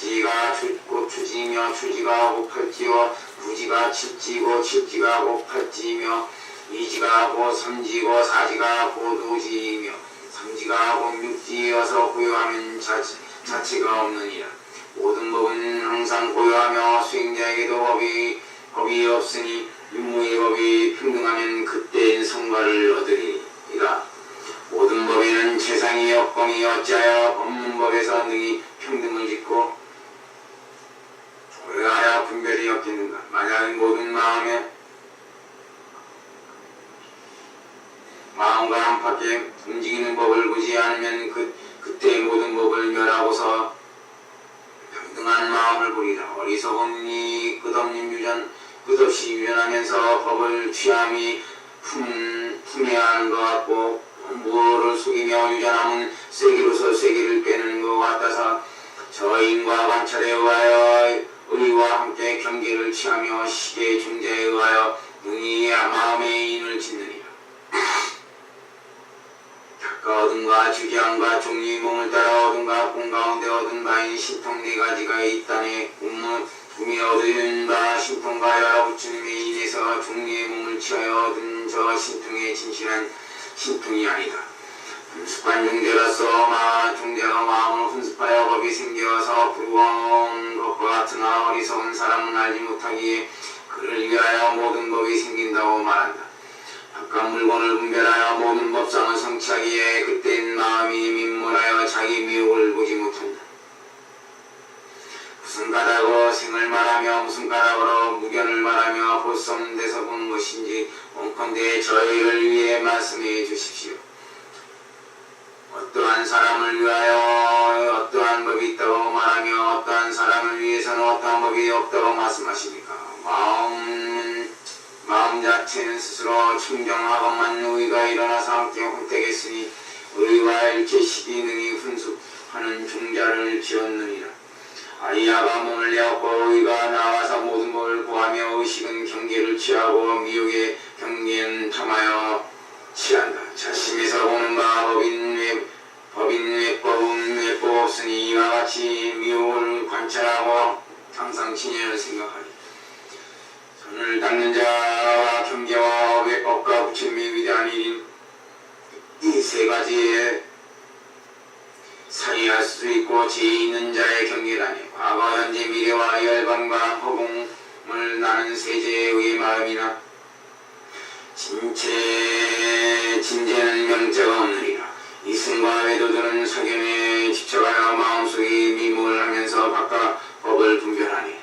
십지가 춥고 추지며 추지가 고 팔지요. 부지가 칠지고 칠지가 고 팔지며 이지가 고 삼지고 사지가 고도지이며 삼지가 고 육지여서 고요하면 자치, 자체가 없느니라. 모든 법은 항상 고요하며 수행자에게도 법이 법이 없으니 윤무의 법이 평등하면 그때인 성과를 얻으리이다 모든 법에는 재상이 역범이 어찌하여 법문법에서 능히 어리석은 이 끝없는 유전 끝없이 유전하면서 법을 취함이 품, 품해야 하는 것 같고 무엇을 속이며 유전함은 쐐기로서 쐐기를 빼는 것 같아서 저인과 관찰에 의하여 의와 함께 경계를 취하며 시계 중재에 의하여 능히 마음의 인을 짓느니라 주기함과 종이 몸을 따라 어둠과 공 가운데 어둠 바인 신통 네 가지가 있다네 꿈은 꿈이 얻은 바 신통과 여러 부처님에 인해서 종리의 몸을 취하여 얻은 저 신통의 진실한 신통이 아니다. 습관 중대로서 마 중대가 마음을 훈습하여 법이 생겨서 부러운 것과 같으나 어리석은 사람은 알지 못하기에 그를 위하여 모든 법이 생긴다고 말한다. 바깥 물건을 분별하여 모든 법상을 성취하기에 그때는 마음이 민물하여 자기 미혹을 보지 못한다. 무슨 가닥으로 생을 말하며 무슨 가닥으로 무견을 말하며 볼 수 없는 데서 보는 것인지 원컨대 저희를 위해 말씀해 주십시오. 어떠한 사람을 위하여 어떠한 법이 있다고 말하며 어떠한 사람을 위해서는 어떠한 법이 없다고 말씀하십니까? 마음 마음 자체는 스스로 청정하고만 의가 일어나서 함께 혼택했으니 의와 일체 시기 능히 훈숙하는 종자를 지었느니라. 아이야가 몸을 내었고 의가 나와서 모든 법을 구하며 의식은 경계를 취하고 미혹의 경계는 탐하여 취한다. 자심에서 보는 바 법인 외 법인 외법은 외법 없으니 이와 같이 미혹을 관찰하고 항상 진연을 생각하리. 손을 닦는 자와 경계와 외법과 부처님의 위대한 일인 이 세 가지에 사이할 수 있고 지혜 있는 자의 경계라니 과거 현재 미래와 열반과 허공을 나는 세제의 의 마음이나 진체 진제는 명제가 없느니라. 이승과 외도들은 석연에 지쳐가여 마음속에 미목을 하면서 바깥 법을 분별하니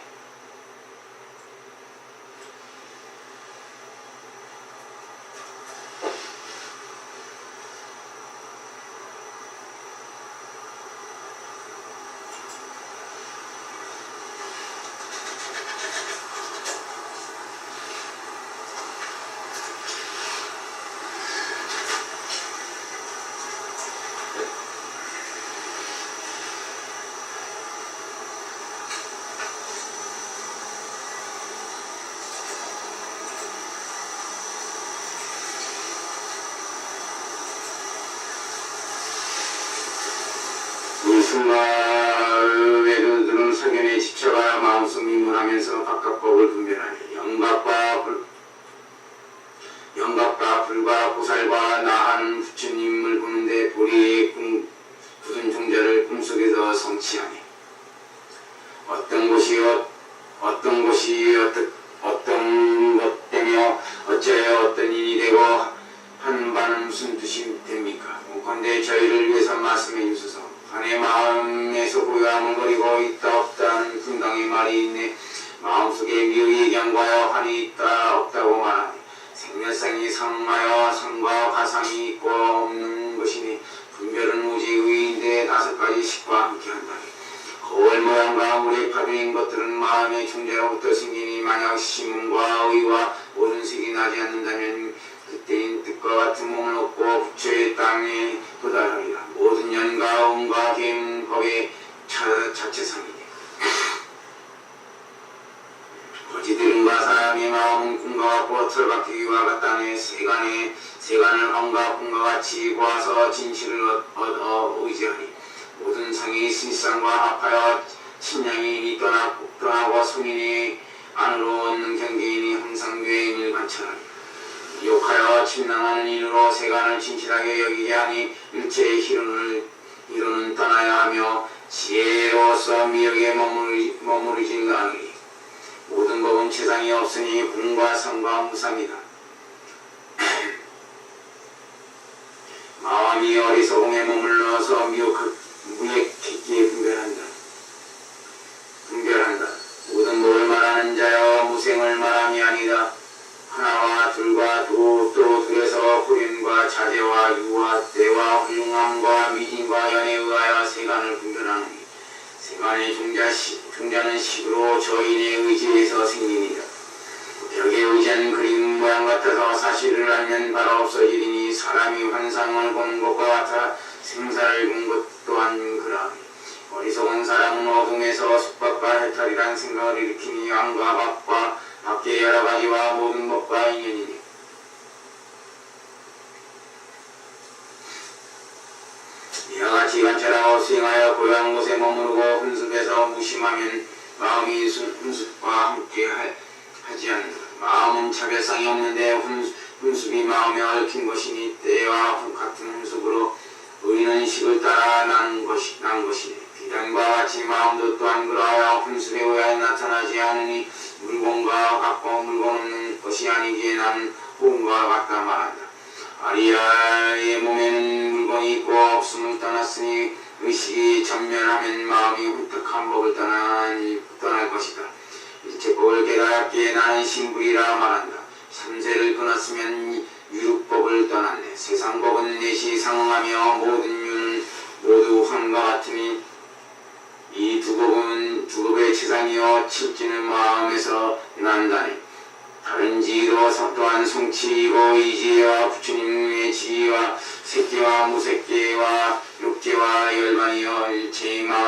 이승과 외도들은 석연에 지쳐가여 마음속 미문하면서 바깥 법을 분별하니 영각과 불. 영각과 불과 보살과 나하는 부처님을 보는데 도리의 꿈, 굳은 종자를 꿈속에서 성취하니 어떤 곳이 어, 어떤 곳이 어떤 어떤 것 되며 어찌하여 어떤 일이 되고 바는 무슨 뜻이 됩니까? 원컨대 저희를 위해서 말씀해 주소서 한의 마음에서 버리고 있다 없다는 금당의 말이 있네. 마음속에 미혹이 경과여 한이 있다 없다고 말하니 생멸상이 상하여 상과 가상이 있고 없는 것이니 분별은 오직 의인데 다섯 가지 식과 함께 한다니 거울 모양과 물의 파도인 것들은 마음의 존재로부터 생기니 만약 시문과 의와 모든 색이 나지 않는다면 그때인 뜻과 같은 몸을 얻고 부처의 땅에 도달하리라 같고 틀박히기와 같다네 세간에 세간을 황과 꿈과 같이 보아서 진실을 얻- 얻어 의지하니 모든 상이 실상과 합하여 신양인이 떠나, 떠나고 성인이 안으로 얻는 경계인이 항상 뇌인을 관찰하니 욕하여 침낭하는 인으로 세간을 진실하게 여기게 하니 일체의 희론을 이루는 떠나야 하며 지혜로서 미역에 머무르, 머무르지 않으니 모든 법은 세상이 없으니 공과 상과 무상이다. 마음이 어리석음에 머물러서 미혹, 무액했기에 분별한다. 분별한다. 모든 법을 말하는 자여 무생을 말함이 아니다. 하나와 둘과 두, 또 둘에서 후륜과 자제와 유와 때와 훌륭함과 미진과 연에 의하여 세간을 분별하느니 세간의 종자, 시, 종자는 식으로 저인의 의지에서 생기니라. 벽에 의지한 그림 모양 같아서 사실을 알면 바로 없어지리니 사람이 환상을 보는 것과 같아 생사를 본 것 또한 그러하니 어리석은 사람은 어둠에서 속박과 해탈이란 생각을 일으키니 안과 밖과 밖의 여러 가지와 모든 것과 인연이니 관찰하고 수행하여 고요한 곳에 머무르고 훈습에서 무심하면 마음이 순- 훈습과 함께 하, 하지 않는다. 마음은 차별성이 없는데 훈, 훈습이 마음에 얽힌 것이니 때와 후- 같은 훈습으로 의는 식을 따라 난 것이 난 것이니 비단과 같이 마음도 또한 그러하여 훈습에 의하여 나타나지 않으니 물건과 같고 물건 없는 것이 아니기에 난 호흡과 같다 말한다. 아리아의 몸에는 물건이 있고 없음을 떠났으니 의식이 전멸하면 마음이 후택한 법을 떠난, 떠날 것이다. 일체 법을 깨달았기에 나는 신불이라 말한다. 삼세를 끊었으면 유육법을 떠났네. 세상법은 내시 상응하며 모든 유는 모두 환과 같으니 이 두 법은 두 법의 최상이요 칠지는 마음에서 난다니. 다른 지위로 또한 성취이고 이지와 부처님의 지위와 새끼와 무새끼와 육계와 열반이여 일체의 마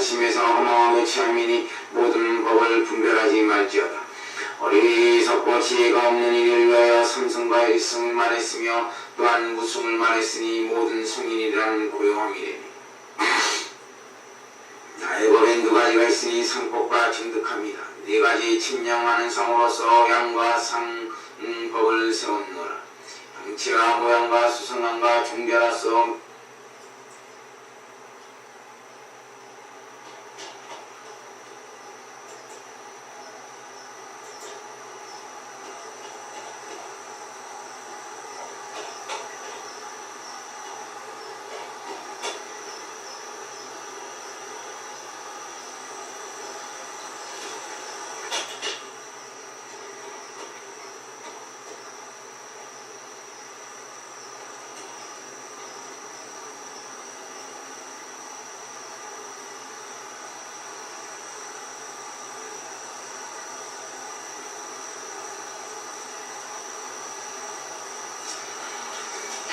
자심에서 허망함의 취함이니 모든 법을 분별하지 말지어다. 어리석고 지혜가 없는 이를 위하여 삼성과 일승을 말했으며 또한 무승을 말했으니 모든 성인이란 고용함이래니 나의 법엔 두 가지가 있으니 상법과 증득합니다. 네 가지 침령하는 성으로서 양과 상법을 세웠노라. 양치와 모양과 수성함과 종자로서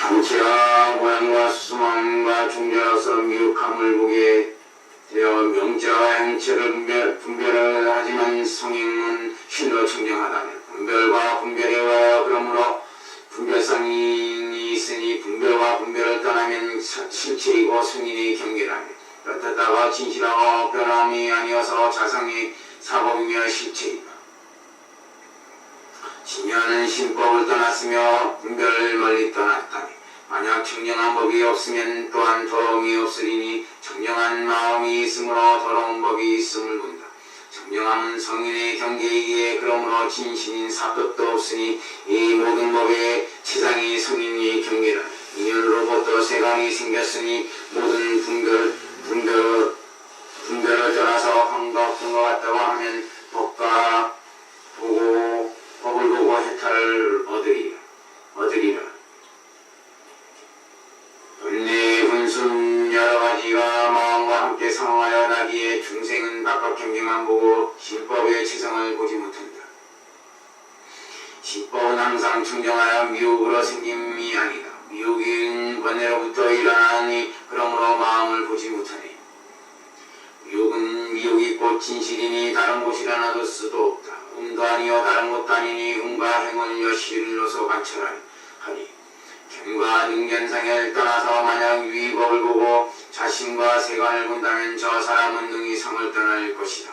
형체와 모양과 수성함과 종자로서 미혹함을 보게 되어 명자와 분별, 분별을 하지만 성행은 실로 청정하다면 분별과 분별에 의하여 그러므로 분별성이 있으니 분별과 분별을 떠나면 사- 실체이고 성인의 경계라면 어떻다고 진실하고 변함이 아니어서 자성의 사법이며 실체이다. 신녀는 신법을 떠났으며 분별을 멀리 떠났다니 만약 청정한 법이 없으면 또한 더러움이 없으리니 청정한 마음이 있으므로 더러운 법이 있음을 본다. 청정함은 성인의 경계이기에 그러므로 진신인 사법도 없으니 이 모든 법의 최상이 성인의 경계라. 인연으로부터 세상이 생겼으니 모든 분별, 분별, 분별을 떠나서 황과 것 같다고 하면 법과 보고 법을 보고 해탈을 경계만 보고 신법의 최상을 보지 못한다. 미혹은 항상 청정하여 미혹으로 생김이 아니다. 미혹은 번뇌로부터 일어나니 그러므로 마음을 보지 못하니. 미혹은 미혹이 곧 진실이니 다른 곳이라 놔둘 수도 없다. 음도 아니요 다른 것도 아니니 음과 행을 여실로서 관찰하니. 하니. 견과 능견상을 떠나서 만약 위법을 보고 자신과 세간을 본다면 저 사람은 능히 성을 떠날 것이다.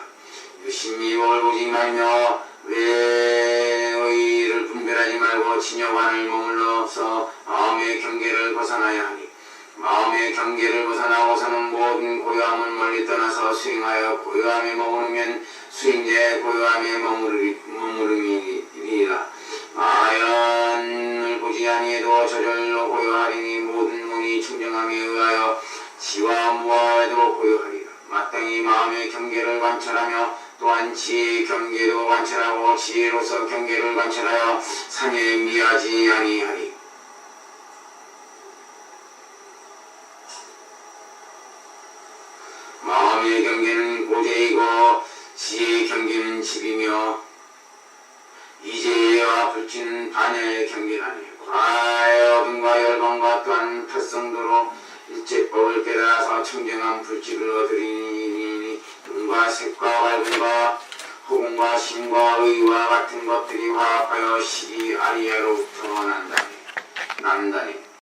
유심미법을 보지 말며 외의를 분별하지 말고 진여관을 머물러서 마음의 경계를 벗어나야 하니 마음의 경계를 벗어나고서는 모든 고요함을 멀리 떠나서 수행하여 고요함에 머무르면 수행자의 고요함에 머무르리, 머무름이니라 마연을 보지 아니해도 저절로 고요하리니 모든 문이 청정함에 의하여 지와 무아에도 고요하리라. 마땅히 마음의 경계를 관찰하며 또한 지혜의 경계도 관찰하고 지혜로서 경계를 관찰하여 상에 미하지 아니하리. 마음의 경계는 고대이고 지혜의 경계는 집이며 이제와 불치는 반야의 경계라니. 과의 어둠과 열방과 또한 탈성도로 일제법을 깨달아서 청정한 불집을 얻으리니 눈과 색과 밝음과 호공과 신과 의와 같은 것들이 화합하여 시리 아리아로부터 난다니. 난다니